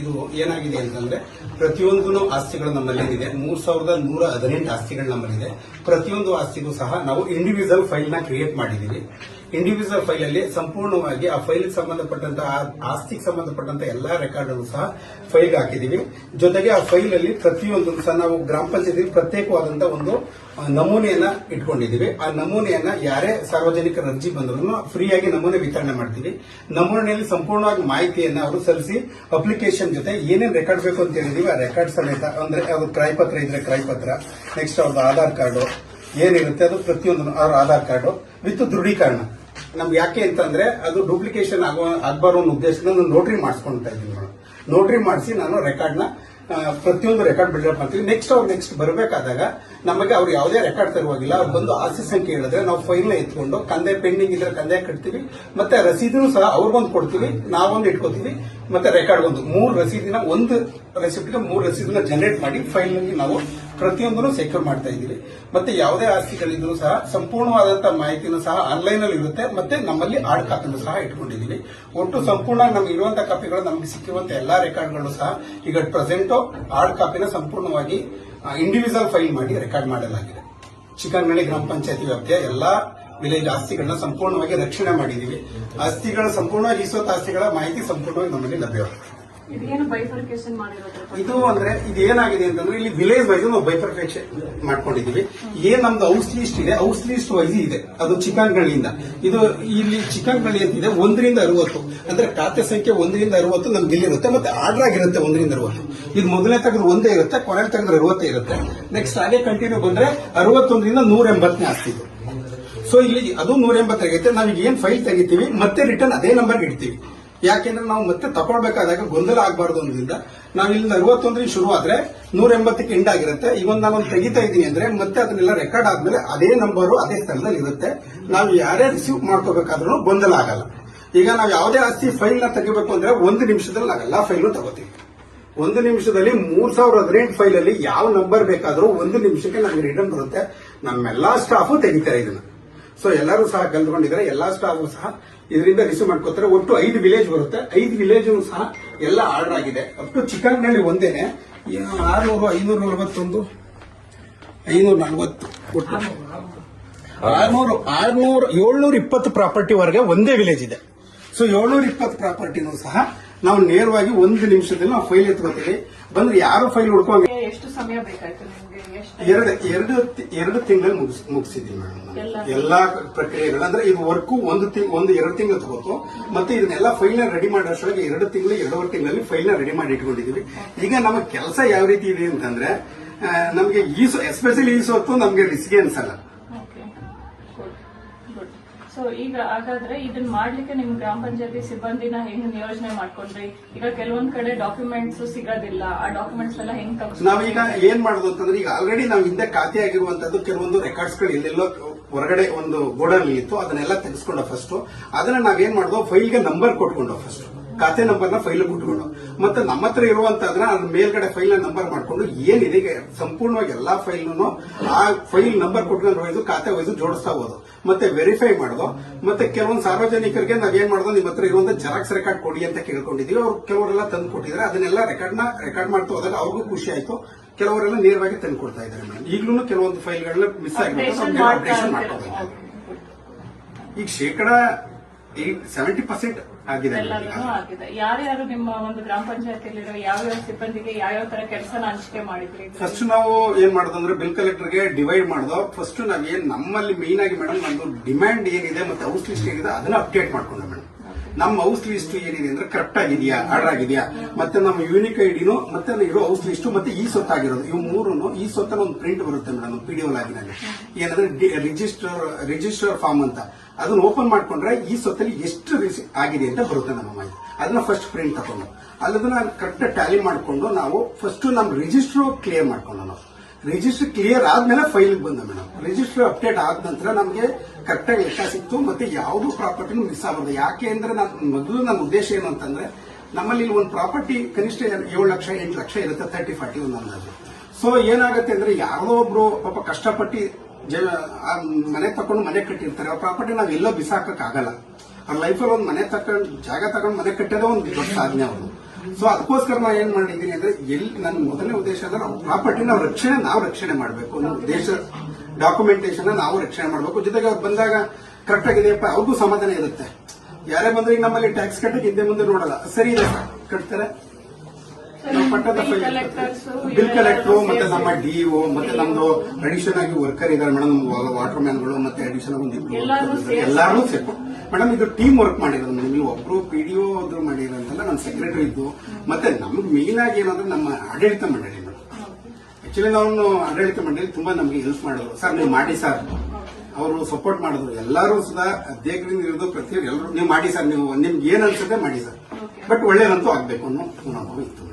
ಇದು ಏನಾಗಿದೆ ಅಂತಂದ್ರೆ ಪ್ರತಿಯೊಂದು ಆಸ್ತಿಗಳು ನಮ್ಮಲ್ಲಿದೆ ಮೂರ್ ಸಾವಿರದ ನೂರ ಹದಿನೆಂಟು ಆಸ್ತಿಗಳು ನಮ್ಮಲ್ಲಿದೆ. ಪ್ರತಿಯೊಂದು ಆಸ್ತಿಗೂ ಸಹ ನಾವು ಇಂಡಿವಿಜುವಲ್ ಫೈಲ್ನ ಕ್ರಿಯೇಟ್ ಮಾಡಿದೀವಿ ಇಂಡಿವಿಜುವಲ್ ಫೈಲ್ ಅಲ್ಲಿ ಸಂಪೂರ್ಣವಾಗಿ ಆ ಫೈಲ್ ಸಂಬಂಧಪಟ್ಟಂತ ಆಸ್ತಿಗೆ ಸಂಬಂಧಪಟ್ಟಂತ ಎಲ್ಲಾ ರೆಕಾರ್ಡ್ ಅನ್ನು ಸಹ ಫೈಲ್ ಹಾಕಿದೀವಿ ಜೊತೆಗೆ ಆ ಫೈಲ್ ಅಲ್ಲಿ ಪ್ರತಿಯೊಂದು ಸಹ ನಾವು ಗ್ರಾಮ ಪಂಚಾಯತಿ ಪ್ರತ್ಯೇಕವಾದಂತಹ ಒಂದು ನಮೂನೆಯನ್ನ ಇಟ್ಕೊಂಡಿದೀವಿ ಆ ನಮೂನೆಯನ್ನ ಯಾರೇ ಸಾರ್ವಜನಿಕರ ಅರ್ಜಿ ಬಂದ್ರು ಫ್ರೀಯಾಗಿ ನಮೂನೆ ವಿತರಣೆ ಮಾಡ್ತೀವಿ. ನಮೂನೆಯಲ್ಲಿ ಸಂಪೂರ್ಣವಾಗಿ ಮಾಹಿತಿಯನ್ನ ಅವರು ಸಲ್ಲಿಸಿ ಅಪ್ಲಿಕೇಶನ್ ಜೊತೆ ಏನೇನು ರೆಕಾರ್ಡ್ ಬೇಕು ಅಂತ ಹೇಳಿದೀವಿ. ಆ ರೆಕಾರ್ಡ್ ಸಮೇತ ಅಂದ್ರೆ ಅದು ಕ್ರಯಪತ್ರ ಇದ್ರೆ ಕ್ರಯಪತ್ರ ನೆಕ್ಸ್ಟ್ ಅವ್ರದ್ದು ಆಧಾರ್ ಕಾರ್ಡು, ಏನಿರುತ್ತೆ ಅದು ಪ್ರತಿಯೊಂದು ಅವ್ರ ಆಧಾರ್ ಕಾರ್ಡು, ವಿತ್ ದೃಢೀಕರಣ ನಮ್ಗೆ ಯಾಕೆ ಅಂತಂದ್ರೆ ಅದು ಡೂಪ್ಲಿಕೇಶನ್ ಆಗುವ ಆಗ್ಬಾರೋ ಅನ್ನೋ ಉದ್ದೇಶದಿಂದ ನಾನು ನೋಟ್ರಿ ಮಾಡಿಸ್ಕೊಳ್ತಾ ಇದ್ದೀನಿ ಮೇಡಮ್ ನೋಟ್ರಿ ಮಾಡಿಸಿ ನಾನು ರೆಕಾರ್ಡ್ನ ಪ್ರತಿಯೊಂದು ರೆಕಾರ್ಡ್ ಬಿಲ್ಡಪ್ ಮಾಡ್ತೀವಿ ನೆಕ್ಸ್ಟ್ ಅವ್ರು ನೆಕ್ಸ್ಟ್ ಬರಬೇಕಾದಾಗ ನಮಗೆ ಅವ್ರು ಯಾವುದೇ ರೆಕಾರ್ಡ್ ತರುವಾಗಿಲ್ಲ. ಅವ್ರು ಬಂದು ಆಸ್ತಿ ಸಂಖ್ಯೆ ಹೇಳಿದ್ರೆ ನಾವು ಫೈಲ್ನ ಎತ್ಕೊಂಡು ಕಂದೆ ಪೆಂಡಿಂಗ್ ಇದ್ರೆ ಕಂದೆ ಕಟ್ತೀವಿ. ಮತ್ತೆ ರಸೀದಿನೂ ಸಹ ಅವ್ರಿಗೊಂದು ಕೊಡ್ತೀವಿ. ನಾವೊಂದು ಇಟ್ಕೋತೀವಿ. ಮತ್ತೆ ರೆಕಾರ್ಡ್ ಒಂದು ಮೂರು ರಸೀದಿನ ಒಂದು ರೆಸಿಪ್ಟ್ಗೆ ಮೂರು ರಸೀದಿನ ಜನರೇಟ್ ಮಾಡಿ ಫೈಲ್ನಲ್ಲಿ ನಾವು ಪ್ರತಿಯೊಂದನ್ನು ಸೆಕ್ಯೂರ್ ಮಾಡ್ತಾ ಇದ್ದೀವಿ ಮತ್ತೆ ಯಾವುದೇ ಆಸ್ತಿಗಳಿದ್ರು ಸಹ ಸಂಪೂರ್ಣವಾದಂತಹ ಮಾಹಿತಿನೂ ಸಹ ಆನ್ಲೈನ್ ಅಲ್ಲಿ ಇರುತ್ತೆ. ಮತ್ತೆ ನಮ್ಮಲ್ಲಿ ಹಾರ್ಡ್ ಕಾಪಿನೂ ಸಹ ಇಟ್ಕೊಂಡಿದ್ದೀವಿ. ಒಟ್ಟು ಸಂಪೂರ್ಣ ನಮ್ಗೆ ಇರುವಂತಹ ಕಾಪಿಗಳು ನಮಗೆ ಸಿಕ್ಕಿರುವಂತಹ ಎಲ್ಲಾ ರೆಕಾರ್ಡ್ಗಳು ಸಹ ಈಗ ಪ್ರೆಸೆಂಟ್ ಹಾರ್ಡ್ ಕಾಪಿನ ಸಂಪೂರ್ಣವಾಗಿ ಇಂಡಿವಿಜುವಲ್ ಫೈಲ್ ಮಾಡಿ ರೆಕಾರ್ಡ್ ಮಾಡಲಾಗಿದೆ. ಚಿಕನ್ಗಣಿ ಗ್ರಾಮ ಪಂಚಾಯತಿ ವ್ಯಾಪ್ತಿಯ ಎಲ್ಲಾ ವಿಲೇಜ್ ಆಸ್ತಿಗಳನ್ನ ಸಂಪೂರ್ಣವಾಗಿ ರಕ್ಷಣೆ ಮಾಡಿದ್ದೀವಿ. ಆಸ್ತಿಗಳ ಸಂಪೂರ್ಣವಾಗಿ ಈಸೋತ್ ಆಸ್ತಿಗಳ ಮಾಹಿತಿ ಸಂಪೂರ್ಣವಾಗಿ ನಮಗೆ ಲಭ್ಯವಾಗಿದೆ ಇದು ಅಂದ್ರೆ ಇದು ಏನಾಗಿದೆ ಅಂತಂದ್ರೆ ಇಲ್ಲಿ ವಿಲೇಜ್ ವೈಸ್ ನಾವು ಬೈಫರ್ಫೆಕ್ಷನ್ ಮಾಡ್ಕೊಂಡಿದೀವಿ ಏನ್ ನಮ್ದು ಔಸ್ ಲಿಸ್ಟ್ ಇದೆ ಔಸ್ ಲಿಸ್ಟ್ ವೈಸ್ ಇದೆ. ಅದು ಚಿಕನ್ ಗಳಿಯಿಂದ ಇದು ಇಲ್ಲಿ ಚಿಕನ್ ಚಿಕನ್ಗಳಿ ಅಂತಿದೆ ಒಂದರಿಂದ ಅರವತ್ತು. ಅಂದ್ರೆ ಖಾತೆ ಸಂಖ್ಯೆ ಒಂದರಿಂದ ಅರವತ್ತು ನಮ್ಗೆ ಇಲ್ಲಿರುತ್ತೆ, ಮತ್ತೆ ಆರ್ಡರ್ ಆಗಿರುತ್ತೆ ಒಂದರಿಂದ ಅರವತ್ತು. ಇದು ಮೊದಲನೇ ತೆಗೆದ್ರೆ ಒಂದೇ ಇರುತ್ತೆ ಕೊನೆ ತೆಗೆದ್ರೆ ಅರವತ್ತೇ ಇರುತ್ತೆ. ನೆಕ್ಸ್ಟ್ ಹಾಗೆ ಕಂಟಿನ್ಯೂ ಬಂದ್ರೆ ಅರವತ್ತೊಂದರಿಂದ ನೂರ ಎಂಬತ್ತನೇ ಆಸ್ತಿ ಸೊ ಇಲ್ಲಿ ಅದು ನೂರ ಎಂಬತ್ತಾಗೈತೆ ನಾವೀಗ ಏನ್ ಫೈಲ್ ತೆಗಿತೀವಿ, ಮತ್ತೆ ರಿಟರ್ನ್ ಅದೇ ನಂಬರ್ ಇಡ್ತೀವಿ. ಯಾಕೆಂದ್ರೆ ನಾವು ಮತ್ತೆ ತಗೊಳ್ಬೇಕಾದಾಗ ಗೊಂದಲ ಆಗಬಾರ್ದು ಅನ್ನೋದ್ರಿಂದ ನಾವು ಇಲ್ಲಿ ಅರವತ್ತೊಂದರಿಂದ ಶುರು ಆದ್ರೆ ನೂರ ಎಂಬತ್ತಕ್ಕೆ ಎಂಡ್ ಆಗಿರುತ್ತೆ. ಇವನ್ ನಾನು ತೆಗಿತಾ ಇದ್ದೀನಿ ಅಂದ್ರೆ ಮತ್ತೆ ಅದನ್ನೆಲ್ಲ ರೆಕಾರ್ಡ್ ಆದ್ಮೇಲೆ ಅದೇ ನಂಬರು ಅದೇ ಸ್ಥಳದಲ್ಲಿ ಇರುತ್ತೆ. ನಾವು ಯಾರೇ ರಿಸೀವ್ ಮಾಡ್ಕೋಬೇಕಾದ್ರೂ ಗೊಂದಲ ಆಗಲ್ಲ. ಈಗ ನಾವು ಯಾವುದೇ ಆಸ್ತಿ ಫೈಲ್ನ ತೆಗಿಬೇಕು ಅಂದ್ರೆ ಒಂದು ನಿಮಿಷದಲ್ಲಿ ನಾವೆಲ್ಲ ಫೈಲು ತಗೋತೀವಿ. ಒಂದು ನಿಮಿಷದಲ್ಲಿ ಮೂರ್ ಸಾವಿರದ ಹದಿನೆಂಟು ಫೈಲ್ ಅಲ್ಲಿ ಯಾವ ನಂಬರ್ ಬೇಕಾದರೂ ಒಂದು ನಿಮಿಷಕ್ಕೆ ನಮಗೆ ರಿಟರ್ನ್ ಬರುತ್ತೆ. ನಮ್ಮೆಲ್ಲಾ ಸ್ಟಾಫು ತೆಗಿತಾರೆ ಇದನ್ನ. ಸೊ ಎಲ್ಲರೂ ಸಹ ಕಲ್ತ್ಕೊಂಡಿದ್ದಾರೆ ಎಲ್ಲಾ ಸ್ಟಾಫ್ ಸಹ ಇದರಿಂದ ರಿಸೀವ್ ಮಾಡ್ಕೋತಾರೆ. ಒಟ್ಟು ಐದು ವಿಲೇಜ್ ಬರುತ್ತೆ. ಐದು ವಿಲೇಜ್ ಸಹ ಎಲ್ಲ ಆರ್ಡರ್ ಆಗಿದೆ. ಅಪ್ ಟು ಚಿಕನ್ನಲ್ಲಿ ಒಂದೇನೆ ಆರ್ನೂರು, ಐನೂರ, ನಲವತ್ತೊಂದು? ಐನೂರ ನಲವತ್ತು ಒಟ್ಟು. ಆರ್ನೂರು ಆರ್ನೂರು, ಏಳ್ನೂರ ಇಪ್ಪತ್ತು ಪ್ರಾಪರ್ಟಿ ವರೆಗೆ ಒಂದೇ ವಿಲೇಜ್ ಇದೆ. ಸೊ ಏಳ್ನೂರ ಇಪ್ಪತ್ತು ಪ್ರಾಪರ್ಟಿನೂ ಸಹ ನಾವು ನೇರವಾಗಿ ಒಂದು ನಿಮಿಷದಲ್ಲಿ ನಾವು ಫೈಲ್ ಎತ್ಕೋತೀವಿ. ಬಂದ್ರೆ ಯಾರು ಫೈಲ್ ಹುಡ್ಕೊಂಡ್ ಎಷ್ಟು ಸಮಯ ಬೇಕಾಯ್ತು ನಿಮ್ಗೆ? ಎಷ್ಟು ಎರಡು ಎರಡು ಎರಡು ತಿಂಗಳಲ್ಲಿ ಮುಗಿಸ್ ಮುಗಿಸಿದೀವಿ ಮೇಡಮ್ ಎಲ್ಲ? ಪ್ರಕ್ರಿಯೆಗಳು ಅಂದ್ರೆ ಇದು ವರ್ಕು ಒಂದು ತಿಂಗ್ ಒಂದು ಎರಡು ತಿಂಗಳು ತಗೋತು. ಮತ್ತೆ ಇದನ್ನೆಲ್ಲ ಫೈಲ್ನ ರೆಡಿ ಮಾಡೋಷ್ಟೊಳಗೆ ಎರಡು ತಿಂಗಳು ಎರಡೂವರೆ ತಿಂಗಳಲ್ಲಿ ಫೈಲ್ ರೆಡಿ ಮಾಡಿ ಇಟ್ಕೊಂಡಿದ್ದೀವಿ. ಈಗ ನಮ್ಮ ಕೆಲಸ ಯಾವ ರೀತಿ ಇದೆ ಅಂತಂದ್ರೆ ನಮಗೆ ಈಸು ಎಸ್ಪೆಷಲಿ ಈ ಹೊತ್ತು ನಮಗೆ ರಿಸ್ಗೆ ಅನ್ಸಲ್ಲ ಸೊ ಈಗ ಹಾಗಾದ್ರೆ ಇದನ್ನ ಮಾಡ್ಲಿಕ್ಕೆ ನಿಮ್ ಗ್ರಾಮ ಪಂಚಾಯತಿ ಸಿಬ್ಬಂದಿನ ಹೆಂಗ್ ನಿಯೋಜನೆ ಮಾಡ್ಕೊಂಡ್ರಿ? ಈಗ ಕೆಲವೊಂದ್ ಕಡೆ ಡಾಕ್ಯುಮೆಂಟ್ಸ್ ಸಿಗೋದಿಲ್ಲ. ಆ ಡಾಕ್ಯುಮೆಂಟ್ಸ್ ಎಲ್ಲ ಹೆಂಗ್ ನಾವೀಗ ಏನ್ ಮಾಡೋದು ಅಂತಂದ್ರೆ, ಈಗ ಆಲ್ರೆಡಿ ನಾವು ಹಿಂದೆ ಖಾತೆ ಆಗಿರುವಂತದ್ದು ಕೆಲವೊಂದು ರೆಕಾರ್ಡ್ಸ್ಗಳು ಇಲ್ಲೆಲ್ಲೋ ಹೊರಗಡೆ ಒಂದು ಗೋಡನ್ ಇತ್ತು, ಅದನ್ನೆಲ್ಲ ತೆಗೆಸ್ಕೊಂಡ ಫಸ್ಟ್ ಅದನ್ನ ನಾವೇನ್ ಮಾಡಿದ್ವು ಫೈಲ್ಗೆ ನಂಬರ್ ಕೊಟ್ಕೊಂಡು ಫಸ್ಟ್ ಖಾತೆ ನಂಬರ್ನ ಫೈಲ್ ಬಿಟ್ಕೊಂಡು ಮತ್ತೆ ನಮ್ಮ ಹತ್ರ ಇರುವಂತದ್ನ ಅದ್ರ ಮೇಲ್ಗಡೆ ಫೈಲ್ ನಂಬರ್ ಮಾಡ್ಕೊಂಡು ಏನಿದೆ ಸಂಪೂರ್ಣವಾಗಿ ಎಲ್ಲಾ ಫೈಲ್ನು ಆ ಫೈಲ್ ನಂಬರ್ ಕೊಟ್ಕೊಂಡು ಹೋಯ್ದು ಖಾತೆ ವೈಸು ಜೋಡಿಸ್ತಾ ಹೋದು ಮತ್ತೆ ವೆರಿಫೈ ಮಾಡೋದು. ಮತ್ತೆ ಕೆಲವೊಂದು ಸಾರ್ವಜನಿಕರಿಗೆ ನಾವೇನ್ ಮಾಡೋದು? ನಿಮ್ಮ ಹತ್ರ ಇರುವಂತ ಜೆರಾಕ್ಸ್ ರೆಕಾರ್ಡ್ ಕೊಡಿ ಅಂತ ಕೇಳ್ಕೊಂಡಿದೀವಿ ಅವ್ರು ಕೆಲವರೆಲ್ಲ ತಂದು ಕೊಟ್ಟಿದ್ದಾರೆ. ಅದನ್ನೆಲ್ಲ ರೆಕಾರ್ಡ್ನ ರೆಕಾರ್ಡ್ ಮಾಡ್ತಾ ಹೋದಾಗ ಅವ್ರಿಗೂ ಖುಷಿ ಆಯ್ತು. ಕೆಲವರೆಲ್ಲ ನೇರವಾಗಿ ತಂದು ಕೊಡ್ತಾ ಇದ್ದಾರೆ ಮೇಡಮ್. ಈಗಲೂ ಕೆಲವೊಂದು ಫೈಲ್ಗಳನ್ನ ಮಿಸ್ ಆಗಿಬಿಟ್ಟು ಅಪ್ಡೇಷನ್. ಮಾಡ್ಕೋಬೇಕು. ಈಗ ಶೇಕಡ ಸೆವೆಂಟಿ ಪರ್ಸೆಂಟ್ ಈಗ. ಆಗಿದೆ. ಯಾರ್ಯಾರು ನಿಮ್ಮ ಒಂದು ಗ್ರಾಮ ಪಂಚಾಯತಿಯಲ್ಲಿರೋ ಯಾವ್ಯಾವ ಸಿಬ್ಬಂದಿಗೆ ಯಾವ್ಯಾವ ತರ ಕೆಲಸನ ಹಂಚಿಕೆ ಮಾಡಿದ್ರಿ? ಫಸ್ಟ್ ನಾವು ಏನ್ ಮಾಡೋದಂದ್ರೆ ಬಿಲ್ ಕಲೆಕ್ಟರ್ಗೆ ಡಿವೈಡ್ ಮಾಡೋದು. ಫಸ್ಟ್ ನಾವ್ ಏನ್ ನಮ್ಮಲ್ಲಿ ಮೇನ್ ಆಗಿ ಮೇಡಮ್ ನಮ್ದು ಡಿಮ್ಯಾಂಡ್ ಏನಿದೆ ಮತ್ತೆ ಹೌಸ್ ಲಿಸ್ಟ್ ಏನಿದೆ ಅದನ್ನ ಅಪ್ಡೇಟ್ ಮಾಡ್ಕೊಂಡ ಮೇಡಮ್ ನಮ್ಮ ಹೌಸ್ ಲಿಸ್ಟ್ ಏನಿದೆ ಅಂದ್ರೆ ಕರೆಕ್ಟ್ ಆಗಿದೆಯಾ ಆರ್ಡರ್ ಆಗಿದೆಯಾ? ಮತ್ತೆ ನಮ್ಮ ಯೂನಿಕ್ ಐಡಿನು ಮತ್ತೆ ಇರೋ ಹೌಸ್ ಲಿಸ್ಟ್ ಮತ್ತೆ ಈ ಸೊತ್ತಾಗಿರೋದು. ಇವು ಮೂರನ್ನು ಈ ಸೊತ್ತಲ್ಲಿ ಒಂದು ಪ್ರಿಂಟ್ ಬರುತ್ತೆ ಮೇಡಮ್ ಪಿ ಡಿ ಲಾಗಿನಲ್ಲಿ ಏನಂದ್ರೆ ರಿಜಿಸ್ಟರ್ ರಿಜಿಸ್ಟರ್ ಫಾರ್ಮ್ ಅಂತ. ಅದನ್ನ ಓಪನ್ ಮಾಡ್ಕೊಂಡ್ರೆ ಈ ಸೊತ್ತಲ್ಲಿ ಎಷ್ಟು ಆಗಿದೆ ಅಂತ ಬರುತ್ತೆ ನಮ್ಮ ಮಾಹಿತಿ. ಅದನ್ನ ಫಸ್ಟ್ ಪ್ರಿಂಟ್ ತಗೊಂಡು. ಅಲ್ಲದನ್ನ ಕರೆಕ್ಟ್ ಟ್ಯಾಲಿ ಮಾಡಿಕೊಂಡು ನಾವು ಫಸ್ಟ್ ನಮ್ಮ ರಿಜಿಸ್ಟರ್ ಕ್ಲಿಯರ್ ಮಾಡ್ಕೊಂಡು ನಾವು ರಿಜಿಸ್ಟರ್ ಕ್ಲಿಯರ್ ಆದ್ಮೇಲೆ ಫೈಲ್ ಬಂದ ಮೇಡಮ್. ರಿಜಿಸ್ಟರ್ ಅಪ್ಡೇಟ್ ಆದ ನಂತರ ನಮಗೆ ಕರೆಕ್ಟಾಗಿ ಲೆಕ್ಕ ಸಿಕ್ತು, ಮತ್ತೆ ಯಾವುದು ಪ್ರಾಪರ್ಟಿನೂ ಮಿಸ್ ಆಗಬಾರ್ದು ಯಾಕೆ ಅಂದ್ರೆ ನಾನು ಮೊದಲು ನನ್ನ ಉದ್ದೇಶ ಏನು ಅಂತಂದ್ರೆ, ನಮ್ಮಲ್ಲಿ ಒಂದು ಪ್ರಾಪರ್ಟಿ ಕನಿಷ್ಠ ಏಳು ಲಕ್ಷ, ಎಂಟು ಲಕ್ಷ ಇರುತ್ತೆ ತರ್ಟಿ ಫಾರ್ಟಿ ಒಂದು ಅಂದಾಜು. ಸೊ ಏನಾಗುತ್ತೆ ಅಂದ್ರೆ ಯಾರೋ ಒಬ್ರು ಪಾಪ ಕಷ್ಟಪಟ್ಟು ಮನೆ ತಕೊಂಡು ಮನೆ ಕಟ್ಟಿರ್ತಾರೆ. ಆ ಪ್ರಾಪರ್ಟಿ ನಾವು ಎಲ್ಲೋ ಬಿಸಾಕಾಗಲ್ಲ ಆಗಲ್ಲ ಅವ್ರ ಲೈಫಲ್ಲಿ ಒಂದು ಮನೆ ತಕೊಂಡು, ಜಾಗ ತಗೊಂಡು ಮನೆ ಕಟ್ಟೋದೇ ಒಂದು ದೊಡ್ಡ ಸಾಧನೆ ಅವರು ಸೊ ಅದಕ್ಕೋಸ್ಕರ ನಾನು ಏನ್ ಮಾಡಿದ್ದೀನಿ ಅಂದ್ರೆ ಎಲ್ಲಿ ನನ್ನ ಮೊದಲನೇ ಉದ್ದೇಶ ಅಂದ್ರೆ ನಾವು ಪ್ರಾಪರ್ಟಿ ನಾವು ರಕ್ಷಣೆ ನಾವು ರಕ್ಷಣೆ ಮಾಡಬೇಕು. ನಮ್ಮ ದೇಶ ಡಾಕ್ಯುಮೆಂಟೇಶನ್ ನಾವು ರಕ್ಷಣೆ ಮಾಡಬೇಕು. ಜೊತೆಗೆ ಅವ್ರು ಬಂದಾಗ ಕರೆಕ್ಟ್ ಆಗಿದೆಯಪ್ಪ ಅವ್ರಿಗೂ ಸಮಾಧಾನ ಇರುತ್ತೆ. ಯಾರೇ ಬಂದ್ರೆ ಈಗ ನಮ್ಮಲ್ಲಿ ಟ್ಯಾಕ್ಸ್ ಕಟ್ಟಕ್ಕೆ ಹಿಂದೆ ಮುಂದೆ ನೋಡಲ್ಲ. ಸರಿ ಇದೆ ಸರ್. ಕಟ್ತಾರೆ. ಪಟ್ಟದ ಬಿಲ್ ಕಲೆಕ್ಟರ್ ಮತ್ತೆ ನಮ್ಮ ಡಿಒ ಮತ್ತೆ ನಮ್ದು ಅಡಿಷನ್ ಆಗಿ ವರ್ಕರ್ ಇದಾರೆ ಮೇಡಮ್ ವಾಟರ್ ಮ್ಯಾನ್ಗಳು ಮತ್ತೆ ಅಡಿಷನ್ ಒಂದು ಇದ್ದಾರೆ. ಎಲ್ಲಾರು ಸೇರ್ಕೊಂಡು ಮೇಡಮ್ ಇದು ಟೀಮ್ ವರ್ಕ್ ಮಾಡಿರೋದು. ಮೇಡಮ್ ನೀವು ಒಬ್ರು ಪಿ ಡಿ ಒ ಮಾಡಿರೋಂತಲ್ಲ ನಮ್ಮ ಸೆಕ್ರೆಟರಿ ಇದ್ದು ಮತ್ತೆ ನಮ್ಗೆ ಮೇನ್ ಆಗಿ ಏನಂದ್ರೆ ನಮ್ಮ ಆಡಳಿತ ಮಂಡಳಿ ಮೇಡಮ್. ಆಕ್ಚುಲಿ ನಾವು ಆಡಳಿತ ಮಂಡಳಿ ತುಂಬಾ ನಮಗೆ ಹೆಲ್ಪ್ ಮಾಡಿದ್ರು. ಸರ್ ನೀವು ಮಾಡಿ ಸರ್ ಅವರು ಸಪೋರ್ಟ್ ಮಾಡಿದ್ರು. ಎಲ್ಲರೂ ಸುಧಾ ಅಧ್ಯಕ್ಷರಿಂದ ಇರೋದು ಪ್ರತಿಯೊಂದು ಎಲ್ಲರೂ ನೀವು ಮಾಡಿ ಸರ್ ನೀವು ನಿಮ್ಗೆ ಏನ್ ಅನ್ಸುತ್ತೆ ಮಾಡಿ ಸರ್ ಬಟ್ ಒಳ್ಳೇದಂತೂ ಆಗ್ಬೇಕು ಅನ್ನೋ ಮನೋಭಾವ ಇತ್ತು